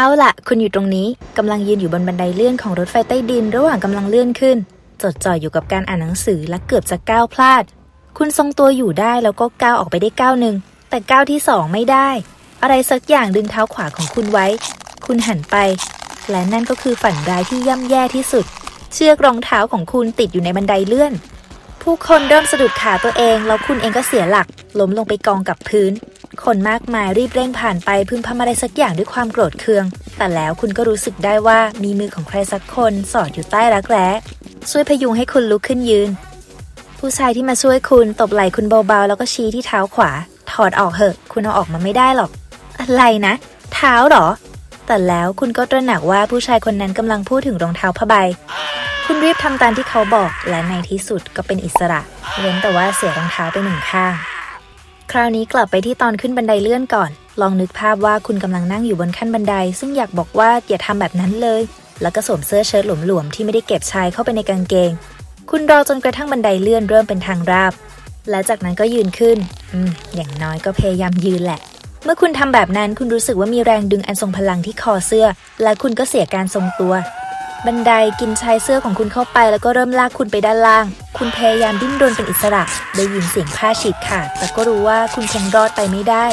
เอาล่ะคุณอยู่ตรงนี้กำลังยืนอยู่บนบันไดเลื่อนของรถไฟใต้ดิน ระหว่างกำลังเลื่อนขึ้น จดจ่ออยู่กับการอ่านหนังสือและเกือบจะก้าวพลาด คุณทรงตัวอยู่ได้แล้วก็ก้าวออกไปได้ก้าวหนึ่งแต่ก้าวที่สองไม่ได้ อะไรสักอย่างดึงเท้าขวาของคุณไว้ คุณหันไป และนั่นก็คือฝันร้ายที่ย่ำแย่ที่สุด เชือกรองเท้าของคุณติดอยู่ในบันไดเลื่อน ผู้คนเริ่มสะดุดขาตัวเองแล้วคุณเองก็เสียหลักล้มลงไปกองกับพื้น คนมากมายรีบเร่งผ่านไปพึมพำอะไรสักอย่างด้วยความโกรธเคือง แต่แล้วคุณก็รู้สึกได้ว่ามีมือของใครสักคนสอดอยู่ใต้รักแร้ช่วยพยุงให้คุณลุกขึ้นยืน ผู้ชายที่มาช่วยคุณตบไหล่คุณเบาๆ แล้วก็ชี้ที่เท้าขวา ถอดออกเหอะ คุณเอาออกมาไม่ได้หรอก อะไรนะ เท้าหรอ แต่แล้วคุณก็ตระหนักว่าผู้ชายคนนั้นกำลังพูดถึงรองเท้าผ้าใบ คุณรีบทำตามที่เขาบอกและในที่สุดก็เป็นอิสระ เว้นแต่ว่าเสียรองเท้าไปหนึ่งข้าง คราวนี้กลับไปที่ตอนขึ้นบันไดเลื่อนก่อน ลองนึกภาพว่าคุณกำลังนั่งอยู่บนขั้นบันได ซึ่งอยากบอกว่าอย่าทำแบบนั้นเลย แล้วก็สวมเสื้อเชิ้ตหลวมๆที่ไม่ได้เก็บชายเข้าไปในกางเกง คุณรอจนกระทั่งบันไดเลื่อนเริ่มเป็นทางราบ และจากนั้นก็ยืนขึ้น อืม อย่างน้อยก็พยายามยืนแหละ เมื่อคุณทำแบบนั้นคุณรู้สึกว่ามีแรงดึงอันทรงพลังที่คอเสื้อ และคุณก็เสียการทรงตัว บันไดกินชายเสื้อของคุณเข้าไป แล้วก็เริ่มลากคุณไปด้านล่าง คุณพยายามดิ้นรนเป็นอิสระ ได้ยินเสียงผ้าฉีกขาดแต่ก็รู้ว่าคุณคงรอดไปไม่ได้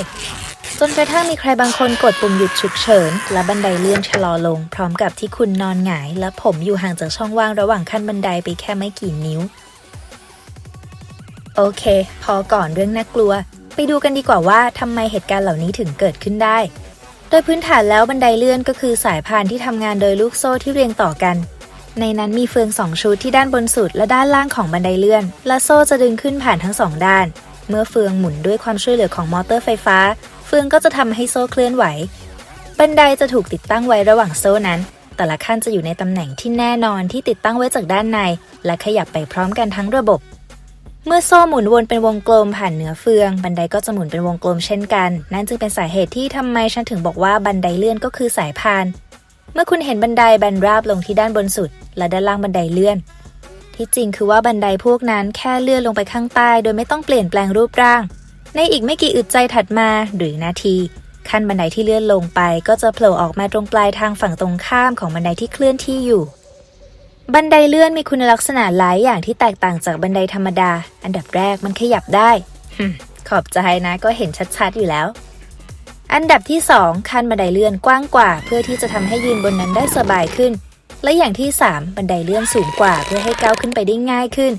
จนกระทั่งมีใครบางคนกดปุ่มหยุดฉุกเฉิน และบันไดเลื่อนชะลอลง พร้อมกับที่คุณนอนหงาย และผมอยู่ห่างจากช่องว่างระหว่างขั้นบันไดไปแค่ไม่กี่นิ้ว โอเค พอก่อนเรื่องน่ากลัว ไปดูกันดีกว่าว่าทำไมเหตุการณ์เหล่านี้ถึงเกิดขึ้นได้ ดยพื้นฐานแล้วบันไดเลื่อนก็คือสายพานที่ทำงานโดยลูกโซ่ที่เรียงต่อกัน ในนั้นมีเฟืองสองชุดที่ด้านบนสุดและด้านล่างของบันไดเลื่อน และโซ่จะดึงขึ้นผ่านทั้งสองด้าน เมื่อเฟืองหมุนด้วยความช่วยเหลือของมอเตอร์ไฟฟ้า เฟืองก็จะทำให้โซ่เคลื่อนไหว บันไดจะถูกติดตั้งไว้ระหว่างโซ่นั้น แต่ละขั้นจะอยู่ในตำแหน่งที่แน่นอนที่ติดตั้งไว้จากด้านใน และขยับไปพร้อมกันทั้งระบบ เมื่อโซ่หมุนวนเป็นวงกลมผ่านเหนือเฟือง บันไดก็จะหมุนเป็นวงกลมเช่นกัน นั่นจึงเป็นสาเหตุที่ทำไมฉันถึงบอกว่าบันไดเลื่อนก็คือสายพาน เมื่อคุณเห็นบันไดแบนราบลงที่ด้านบนสุด และด้านล่างบันไดเลื่อน ที่จริงคือว่าบันไดพวกนั้นแค่เลื่อนลงไปข้างใต้ โดยไม่ต้องเปลี่ยนแปลงรูปร่าง ในอีกไม่กี่อึดใจถัดมาหรือนาทีขั้นบันไดที่เลื่อนลงไป ก็จะโผล่ออกมาตรงปลายทางฝั่งตรงข้ามของบันไดที่เคลื่อนที่อยู่ บันไดเลื่อนมีคุณลักษณะหลายอย่างที่แตกต่างจากบันไดธรรมดา อันดับแรกมันขยับได้หึ่มขอบใจนะก็เห็นชัดๆอยู่แล้ว อันดับที่2ขั้นบันไดเลื่อนกว้างกว่า เพื่อที่จะทำให้ยืนบนนั้นได้สบายขึ้น และอย่างที่ 3 บันไดเลื่อนสูงกว่า เพื่อให้ก้าวขึ้นไปได้ง่ายขึ้น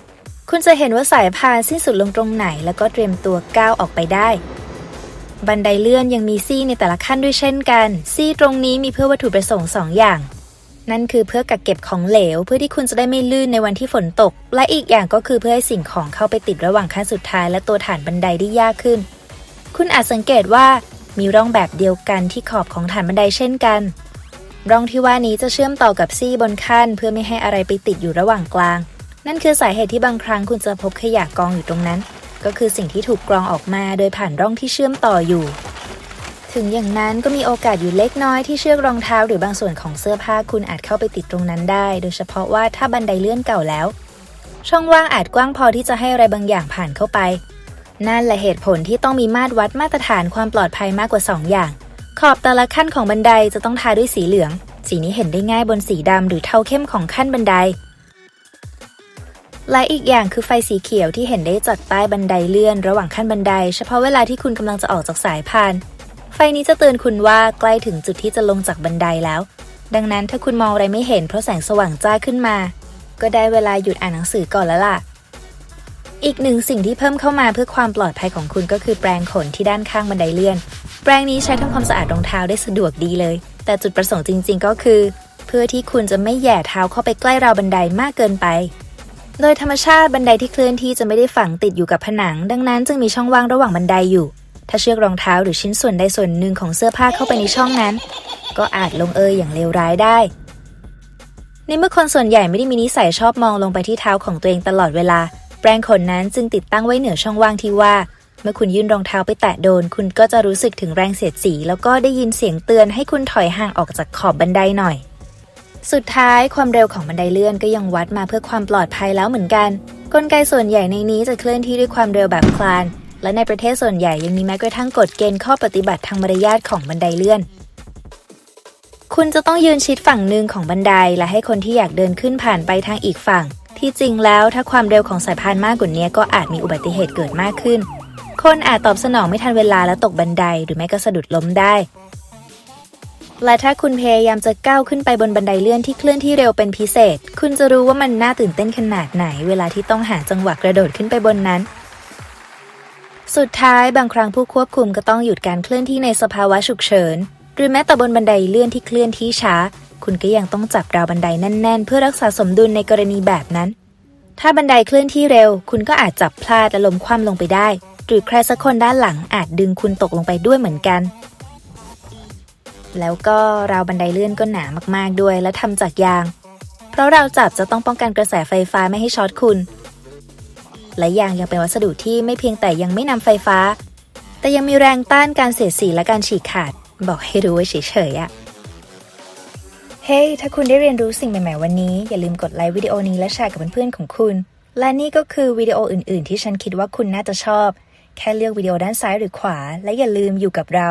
คุณจะเห็นว่าสายพานสิ้นสุดลงตรงไหน แล้วก็เตรียมตัวก้าวออกไปได้ บันไดเลื่อนยังมีซี่ในแต่ละขั้นด้วยเช่นกัน ซี่ตรงนี้มีเพื่อวัตถุประสงค์สองอย่าง นั่นคือเพื่อกักเก็บของเหลว เพื่อที่คุณจะได้ไม่ลื่นในวันที่ฝนตก และอีกอย่างก็คือเพื่อให้สิ่งของเข้าไปติดระหว่างขั้นสุดท้าย และตัวฐานบันไดได้ยากขึ้น คุณอาจสังเกตว่ามีร่องแบบเดียวกันที่ขอบของฐานบันไดเช่นกัน ร่องที่ว่านี้จะเชื่อมต่อกับซี่บนขั้น เพื่อไม่ให้อะไรไปติดอยู่ระหว่างกลาง นั่นคือสาเหตุที่บางครั้งคุณจะพบขยะกองอยู่ตรงนั้น ก็คือสิ่งที่ถูกกรองออกมาโดยผ่านร่องที่เชื่อมต่ออยู่ ถึงอย่างนั้นก็มีโอกาสอยู่เล็กน้อยที่เชือกรองเท้าหรือบางส่วนของเสื้อผ้าคุณอาจเข้าไปติดตรงนั้นได้ โดยเฉพาะว่าถ้าบันไดเลื่อนเก่าแล้ว ช่องว่างอาจกว้างพอที่จะให้อะไรบางอย่างผ่านเข้าไป นั่นแหละเหตุผลที่ต้องมีมาตรวัดมาตรฐานความปลอดภัยมากกว่า 2 อย่าง ขอบแต่ละขั้นของบันไดจะต้องทาด้วยสีเหลือง สีนี้เห็นได้ง่ายบนสีดำหรือเทาเข้มของขั้นบันได และอีกอย่างคือไฟสีเขียวที่เห็นได้จากใต้บันไดเลื่อน ระหว่างขั้นบันได เฉพาะเวลาที่คุณกำลังจะออกจากสายพาน ไฟนี้จะเตือนคุณว่าใกล้ถึงจุดที่จะลงจากบันไดแล้ว ดังนั้นถ้าคุณมองอะไรไม่เห็นเพราะแสงสว่างจ้าขึ้นมา ก็ได้เวลาหยุดอ่านหนังสือก่อนแล้วล่ะ อีกหนึ่งสิ่งที่เพิ่มเข้ามาเพื่อความปลอดภัยของคุณก็คือแปรงขนที่ด้านข้างบันไดเลื่อน แปรงนี้ใช้ทำความสะอาดรองเท้าได้สะดวกดีเลย แต่จุดประสงค์จริง ๆ ก็คือ เพื่อที่คุณจะไม่แย่เท้าเข้าไปใกล้ราวบันไดมากเกินไปโดยธรรมชาติบันไดที่เคลื่อนที่จะไม่ได้ฝังติดอยู่กับผนัง ดังนั้นจึงมีช่องว่างระหว่างบันไดอยู่ ถ้าเชือกรองเท้าหรือชิ้นส่วนใดส่วนหนึ่งของเสื้อผ้าเข้าไปในช่องนั้น ก็อาจลงเอยอย่างเลวร้ายได้ ในเมื่อคนส่วนใหญ่ไม่ได้มีนิสัยชอบมองลงไปที่เท้าของตัวเองตลอดเวลา แปรงขนนั้นจึงติดตั้งไว้เหนือช่องว่างที่ว่า เมื่อคุณยื่นรองเท้าไปแตะโดน คุณก็จะรู้สึกถึงแรงเสียดสี แล้วก็ได้ยินเสียงเตือนให้คุณถอยห่างออกจากขอบบันไดหน่อย สุดท้ายความเร็วของบันไดเลื่อนก็ยังวัดมาเพื่อความปลอดภัยแล้วเหมือนกัน กลไกส่วนใหญ่ในนี้จะเคลื่อนที่ด้วยความเร็วแบบคลาน และในประเทศส่วนใหญ่ยังมีแม้กระทั่งกฎเกณฑ์ข้อปฏิบัติทางมารยาทของบันไดเลื่อน คุณจะต้องยืนชิดฝั่งหนึ่งของบันไดและให้คนที่อยากเดินขึ้นผ่านไปทางอีกฝั่ง ที่จริงแล้วถ้าความเร็วของสายพานมากกว่านี้ก็อาจมีอุบัติเหตุเกิดมากขึ้น คนอาจตอบสนองไม่ทันเวลาและตกบันไดหรือไม่ก็สะดุดล้มได้และถ้าคุณพยายามจะก้าวขึ้นไปบนบันไดเลื่อนที่เคลื่อนที่เร็วเป็นพิเศษ คุณจะรู้ว่ามันน่าตื่นเต้นขนาดไหน เวลาที่ต้องหาจังหวะกระโดดขึ้นไปบนนั้น สุดท้ายบางครั้งผู้ควบคุมก็ต้องหยุดการเคลื่อนที่ในสภาวะฉุกเฉิน หรือแม้แต่บนบันไดเลื่อนที่เคลื่อนที่ช้า คุณก็ยังต้องจับราวบันไดแน่น ๆ เพื่อรักษาสมดุลในกรณีแบบนั้น ถ้าบันไดเคลื่อนที่เร็ว คุณก็อาจจับพลาดและล้มคว่ำลงไปได้ หรือใครสักคนด้านหลังอาจดึงคุณตกลงไปด้วยเหมือนกัน แล้วก็ราวบันไดเลื่อนก็หนามากๆด้วย และทำจากยาง เพราะราวจับจะต้องป้องกันกระแสไฟฟ้าไม่ให้ช็อตคุณ และยางยังเป็นวัสดุที่ไม่เพียงแต่ยังไม่นำไฟฟ้า แต่ยังมีแรงต้านการเสียดสีและการฉีกขาด บอกให้รู้ไว้เฉยๆอะเฮ้ยถ้าคุณได้เรียนรู้สิ่งใหม่ ๆ วันนี้ อย่าลืมกดไลค์วิดีโอนี้และแชร์กับเพื่อนๆของคุณ และนี่ก็คือวิดีโออื่น ๆ ที่ฉันคิดว่าคุณน่าจะชอบ แค่เลือกวิดีโอด้านซ้ายหรือขวา และอย่าลืมอยู่กับเรา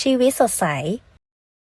ชีวิตสดใส